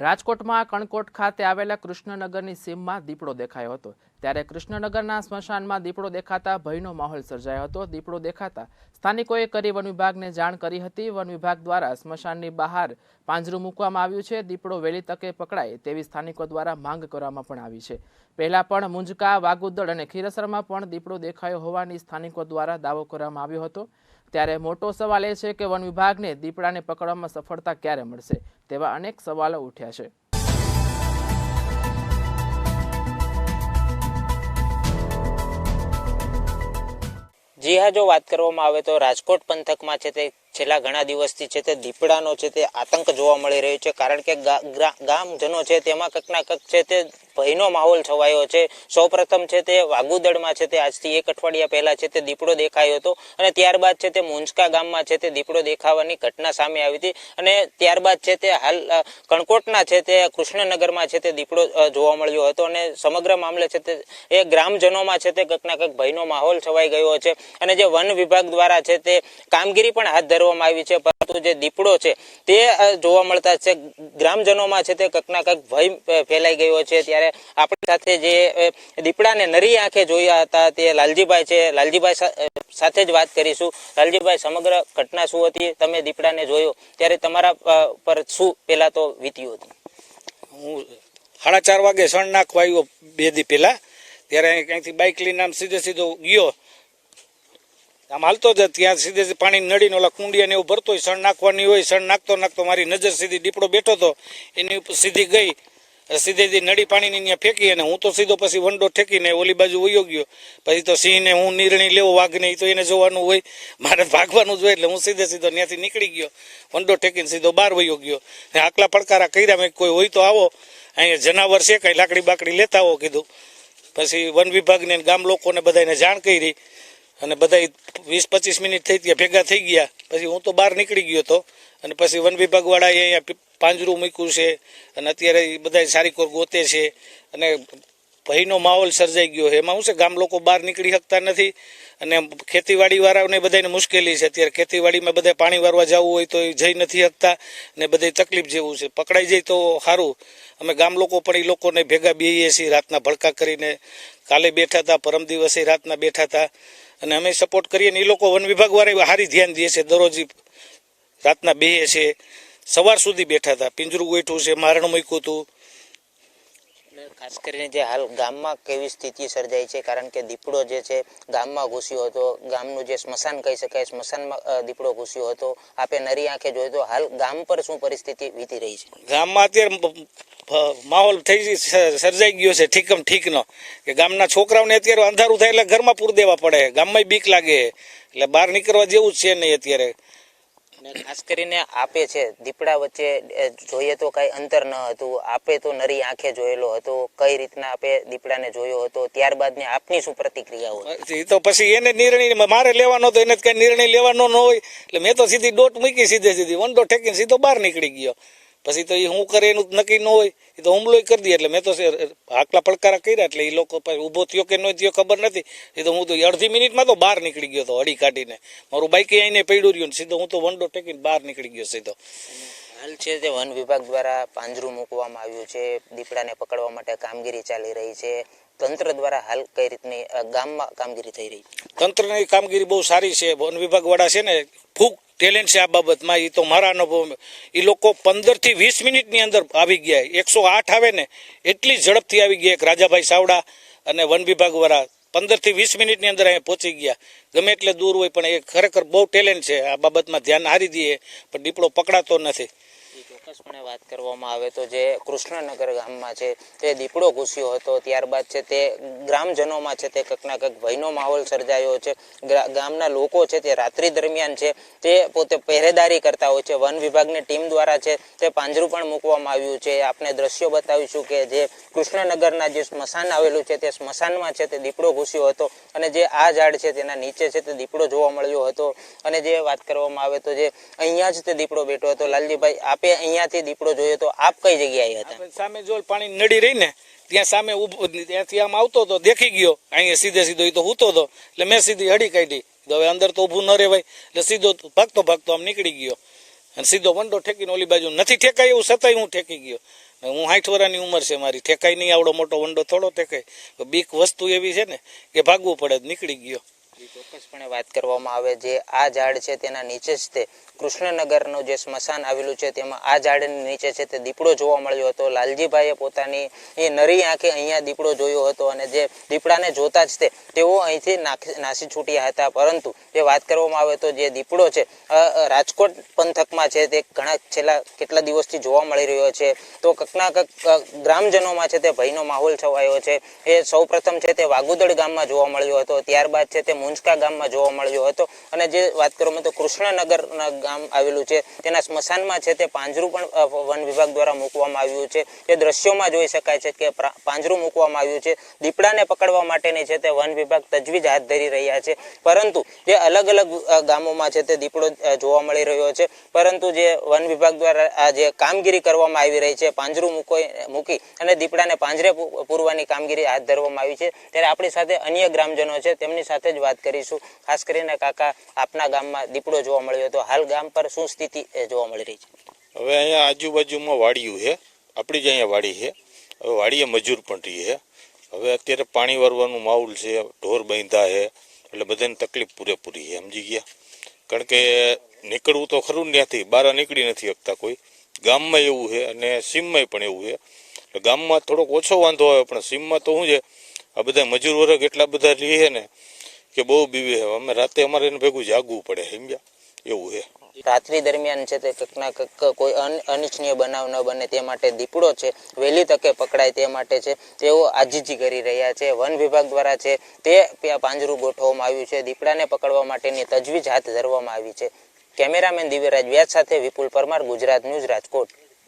રાજકોટમાં કણકોટ ખાતે આવેલા કૃષ્ણનગરની સીમમાં દીપડો દેખાયો હતો. ત્યારે કૃષ્ણનગરના સ્મશાનમાં દીપડો દેખાતા ભયનો માહોલ સર્જાયો હતો. દીપડો દેખાતા સ્થાનિકોએ કરી વન વિભાગને જાણ કરી હતી. વન વિભાગ દ્વારા સ્મશાનની બહાર પાંજરું મૂકવામાં આવ્યું છે. દીપડો વહેલી તકે પકડાય તેવી સ્થાનિકો દ્વારા માંગ કરવામાં પણ આવી છે. પહેલાં પણ મુંજકા, વાગુદળ અને ખીરસરમાં પણ દીપડો દેખાયો હોવાની સ્થાનિકો દ્વારા દાવો કરવામાં આવ્યો હતો. ત્યારે મોટો સવાલ એ છે કે વન વિભાગને દીપડાને પકડવામાં સફળતા ક્યારે મળશે, તેવા અનેક સવાલો ઉઠ્યા છે. જી હા, જો વાત કરવામાં આવે તો રાજકોટ પંથકમાં છે તે છેલ્લા ઘણા દિવસથી છે તે દીપડાનો છે તે આતંક જોવા મળી રહ્યો છે કારણ કે ગામજનો છે તેમાં કંઈક ના કંઈક છે તે ભયનો માહોલ છવાયો છે સૌપ્રથમ છે તે વાગુદળમાં છે તે આજથી એક અઠવાડિયા પહેલા છે તે દીપડો દેખાયો હતો અને ત્યારબાદ છે તે મુંજકા ગામમાં છે તે દીપડો દેખાવાની ઘટના સામે આવી હતી અને ત્યારબાદ છે તે હાલ કણકોટના છે તે કૃષ્ણનગરમાં છે તે દીપડો જોવા મળ્યો હતો અને સમગ્ર મામલે છે તે એ ગ્રામજનોમાં છે તે કંઈક ના કંઈક ભયનો માહોલ છવાઈ ગયો છે અને જે વન વિભાગ દ્વારા છે તે કામગીરી પણ હાથ ધરવામાં આવી છે, પરંતુ જે દીપડો છે, તે જોવા મળતા છે, ગ્રામજનોમાં છે તે કંઈક ના કંઈક ભય ફેલાઈ ગયો છે. ત્યારે આપણી સાથે જે દીપડાને નરી આંખે જોયા હતા તે લાલજીભાઈ છે. લાલજીભાઈ સાથે જ વાત કરીશું. લાલજીભાઈ, સમગ્ર ઘટના શું હતી? તમે દીપડાને જોયો. ત્યારે તમારા પર શું પેલા તો વીત્યું હતું? હું સાડા ચાર વાગે સણ નાખવા આવ્યો બે દી પહેલા. ત્યારે ક્યાંકથી બાઇક લઈને આમ સીધે સીધો ગયો. આમ હાલતો જ ત્યાં સીધે પાણી નડીને ઓલા કુંડિયાને એવું ભરતો હોય સણ નાખવાની હોય સણ નાખતો નાખતો મારી નજર સીધી દીપડો બેઠો હતો, એની સીધી ગઈ સીધે નડી પાણીની ત્યાં ફેંકી અને હું તો સીધો પછી વંડો ઠેકીને ઓલી બાજુ વયો ગયો. પછી તો સિંહને હું નિર્ણય લેવો વાઘને એ તો એને જોવાનું હોય, મારે ભાગવાનું જ હોય એટલે હું સીધે સીધો ત્યાંથી નીકળી ગયો, વંડો ઠેકીને સીધો બહાર વયો ગયો. ને આકલા પડકારા કર્યા, મેં કોઈ હોય તો આવો, અહીંયા જનાવર છે, કંઈ લાકડી બાકડી લેતા આવો કીધું. પછી વન વિભાગને ગામ લોકોને બધાને જાણ કરી અને બધા વીસ, પચીસ મિનિટ થઈ ત્યાં ભેગા થઈ ગયા. પછી હું તો બહાર નીકળી ગયો તો. અને પછી વન વિભાગવાળાએ અહીંયા પાંજરું મૂક્યું છે. અને અત્યારે એ બધા સારી કોર ગોતે છે. અને ભયનો માહોલ સર્જાઈ ગયો છે. એમાં શું છે, ગામ લોકો બહાર નીકળી શકતા નથી. અને ખેતીવાડીવાળાઓને બધાને મુશ્કેલી છે. અત્યારે ખેતીવાડીમાં બધા પાણી વારવા જવું હોય તો એ જઈ નથી શકતા. ને બધી તકલીફ જેવું છે. પકડાઈ જાય તો સારું અમે ગામ લોકો પણ એ લોકોને ભેગા બેહીએ છીએ. રાતના ભડકા કરીને. કાલે બેઠા હતા, પરમ દિવસે રાતના બેઠા હતા. અને અમે સપોર્ટ કરીએ ને એ લોકો વન વિભાગ વાળા સારી ધ્યાન દે છે. દરરોજ રાતના બે છે. સવાર સુધી બેઠા હતા. પિંજરું ગોઠવું છે, મારણ મૂક્યું હતું. ખાસ કરીને જે હાલ ગામમાં કેવી સ્થિતિ સર્જાઈ છે, કારણ કે દીપડો જે છે, ગામમાં ઘૂસ્યો હતો. ગામનું જે સ્મશાન કહી શકાય, સ્મશાનમાં દીપડો ઘૂસ્યો હતો. આપે નરી આંખે જોયો તો હાલ ગામ પર શું પરિસ્થિતિ વીતી રહી છે? ગામમાં અત્યારે માહોલ થઈ સર્જાઈ ગયો છે, ઠીકમ ઠીકનો. કે ગામના છોકરાઓને અત્યારે અંધારું થાય એટલે ઘરમાં પૂર દેવા પડે. ગામમાં બીક લાગે. એટલે બહાર નીકળવા જેવું જ છે નહીં અત્યારે. ખાસ કરીને આપે છે, દીપડા વચ્ચે જોઈએ તો કઈ અંતર ન હતું, આપે તો નરી આંખે જોયેલો હતો, કઈ રીતના આપે દીપડાને જોયો હતો ત્યારબાદ ને આપની શું પ્રતિક્રિયાઓ હોય? તો પછી એને નિર્ણય મારે લેવાનો તો એને કઈ નિર્ણય લેવાનો ન હોય, એટલે મેં તો સીધી ડોટ મૂકી સીધે સીધી વંડો ઠેકીને સીધો બહાર નીકળી ગયો. પછી તો એ હું કરે એનું નક્કી ન હોય એ તો હુમલો કરી દે. એટલે મેં તો આકલા પડકારા કર્યા એટલે એ લોકો ઊભો થયો કે ન થયો ખબર નથી. એ તો હું તો અડધી મિનિટમાં તો બહાર નીકળી ગયો તો અડી કાઢીને. મારું બાઈક અહીંને પડ્યું રહ્યું ને સીધો હું તો વંડો ટેકીને બહાર નીકળી ગયો સીધો. હાલ છે તે વન વિભાગ દ્વારા પાંજરું મૂકવામાં આવ્યું છે દીપડાને પકડવા માટે કામગીરી ચાલી રહી છે. તંત્ર દ્વારા હાલ કઈ રીતની ગામમાં કામગીરી થઈ રહી છે? તંત્રની કામગીરી બહુ સારી છે. વન વિભાગ વાળા છે ને ખૂબ ટેલેન્ટ છે આ બાબતમાં એ તો મારા અનુભવ એ લોકો પંદરથી વીસ મિનિટની અંદર આવી ગયા. એકસો આઠ આવે ને, એટલી ઝડપથી આવી ગયા એક રાજાભાઈ સાવડા અને વન વિભાગ વાળા. પંદર વીસ મિનિટની અંદર અહીંયા પહોંચી ગયા. ગમે એટલે દૂર હોય, પણ એ ખરેખર બહુ ટેલેન્ટ છે. આ બાબતમાં ધ્યાન હારી દઈએ, પણ દીપડો પકડાતો નથી. ચોક્કસપણે વાત કરવામાં આવે તો જે કૃષ્ણનગર ગામમાં છે, તે દીપડો ઘૂસ્યો હતો. ત્યારબાદ છે તે ગ્રામજનોમાં છે તે કંઈક ના કંઈક ભયનો માહોલ સર્જાયો છે. ગામના લોકો છે તે રાત્રિ દરમિયાન છે તે પોતે પહેરેદારી કરતા હોય છે. વન વિભાગની ટીમ દ્વારા છે તે પાંજરું પણ મૂકવામાં આવ્યું છે. આપણે દ્રશ્યો બતાવીશું કે જે કૃષ્ણનગરના જે સ્મશાન આવેલું છે, તે સ્મશાનમાં છે તે દીપડો ઘૂસ્યો હતો અને જે આ ઝાડ છે તેના નીચે છે તે દીપડો જોવા મળ્યો હતો. અને જે વાત કરવામાં આવે તો જે અહીંયા જ તે દીપડો બેઠો હતો. લાલજીભાઈ, આપે અહીંયાથી દીપડો જોયો તો આપ કઈ જગ્યાએ હતા? સામે જો પાણી નડી રહી ને, ત્યાં સામે ત્યાંથી આમ આવતો હતો દેખી ગયો. અહીંયા સીધે સીધો એ તો હૂતો હતો એટલે મેં સીધી હડી કાઢી. તો હવે અંદર તો ઊભું ન રહેવાય. એટલે સીધો ભાગતો ભાગતો આમ નીકળી ગયો. અને સીધો વંડો ઠેકીને ઓલી બાજુ નથી ઠેકાય એવું છતાંય હું ઠેકી ગયો. હું સાઠ વર્ષની ઉંમર છે મારી. ઠેકાય નહીં, આવડો મોટો વંડો થોડો ઠેકાય. બીક વસ્તુ એવી છે ને કે ભાગવું પડે નીકળી ગયો. ચોક્કસપણે વાત કરવામાં આવે જે આ ઝાડ છે તેના નીચે જ તે કૃષ્ણનગરનું જે સ્મશાન આવેલું છે તેમાં આ ઝાડની નીચે છે તે દીપડો જોવા મળ્યો હતો. લાલજીભાઈએ પોતાની એ નરી આંખે અહીંયા દીપડો જોયો હતો અને જે દીપડાને જોતા જ તેઓ અહીંથી નાસી છૂટ્યા હતા. પરંતુ જે વાત કરવામાં આવે તો જે દીપડો છે રાજકોટ પંથકમાં છે તે ઘણા છેલ્લા કેટલા દિવસથી જોવા મળી રહ્યો છે. તો કંકના કક ગ્રામજનોમાં છે તે ભયનો માહોલ છવાયો છે. એ સૌ પ્રથમ છે તે વાગુદળ ગામમાં જોવા મળ્યો હતો. ત્યારબાદ છે તે મુંજકા ગામમાં જોવા મળ્યો હતો. અને જે વાત કરવામાં તો કૃષ્ણનગરના ગામ આવેલું છે. તેના સ્મશાનમાં છે તે પાંજરું પણ વન વિભાગ દ્વારા મૂકવામાં આવ્યું છે. એ દ્રશ્યોમાં જોઈ શકાય છે કે પાંજરું મૂકવામાં આવ્યું છે. દીપડાને પકડવા માટેની છે તે વન વિભાગ તજવીજ હાથ ધરી રહ્યા છે. પરંતુ જે અલગ અલગ ગામોમાં છે તે દીપડો જોવા મળી રહ્યો છે. પરંતુ જે વન વિભાગ દ્વારા આ જે કામગીરી કરવામાં આવી રહી છે, પાંજરું મૂકો મૂકી અને દીપડાને પાંજરે પૂરવાની કામગીરી હાથ ધરવામાં આવી છે. ત્યારે આપણી સાથે અન્ય ગ્રામજનો છે. તેમની સાથે જ વાત કરીશું. ખાસ કરીને કાકા, આપના ગામમાં દીપડો જોવા મળ્યો હતો. હાલ ગામ પર શું સ્થિતિ જોવા મળી રહી છે? હવે અહીંયા આજુબાજુમાં વાડીયું છે. આપણી જ અહીંયા વાડી છે. હવે વાડીએ મજૂર પણ રહી છે. હવે અત્યારે પાણી વરવાનું માહોલ છે. ઢોર બાંધા છે. એટલે બધાને તકલીફ પૂરેપૂરી છે. સમજી ગયા? કારણ કે નીકળવું તો ખરું ત્યાંથી. બહાર નીકળી નથી શકતા કોઈ. ગામમાં એવું છે અને સીમમાં પણ એવું છે. એટલે ગામમાં થોડોક ઓછો વાંધો આવે, પણ સીમમાં તો શું છે? આ બધા મજૂર વર્ગ એટલા બધા રહે ને કે બહુ બીવી હે અમે રાતે અમારે એને ભેગું જાગવું પડે, સમજ્યા? એવું હે રાત્રિ દરમિયાન છે તે કંઈકના કંઈક કોઈ અન- અનિચ્છનીય બનાવ ન બને તે માટે દીપડો છે વહેલી તકે પકડાય તે માટે છે. તેઓ આજીજી કરી રહ્યા છે. વન વિભાગ દ્વારા છે તે પાંજરું ગોઠવવામાં આવ્યું છે. દીપડાને પકડવા માટેની તજવીજ હાથ ધરવામાં આવી છે. કેમેરામેન દિવ્યરાજ વ્યાસ સાથે વિપુલ પરમાર, ગુજરાત ન્યૂઝ રાજકોટ.